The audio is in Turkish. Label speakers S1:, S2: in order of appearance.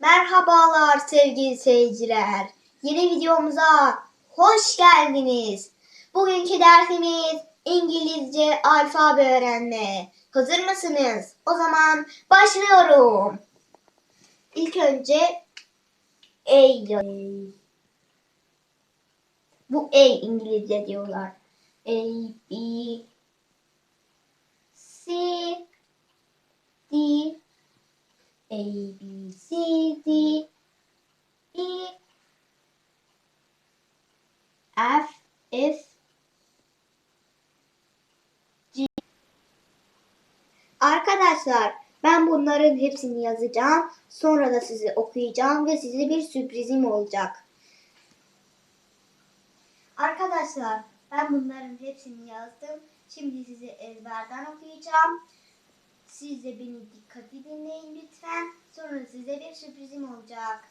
S1: Merhabalar sevgili seyirciler. Yeni videomuza hoş geldiniz. Bugünkü dersimiz İngilizce alfabe öğrenme. Hazır mısınız? O zaman başlıyorum. İlk önce A ile- Bu A İngilizce diyorlar. A, B, C, D, A, B, C, D, E, F, F, G. Arkadaşlar ben bunların hepsini yazacağım. Sonra da size okuyacağım ve size bir sürprizim olacak. Arkadaşlar ben bunların hepsini yazdım. Şimdi size ezberden okuyacağım. Siz de beni dikkatli dinleyin lütfen. Sonra size bir sürprizim olacak.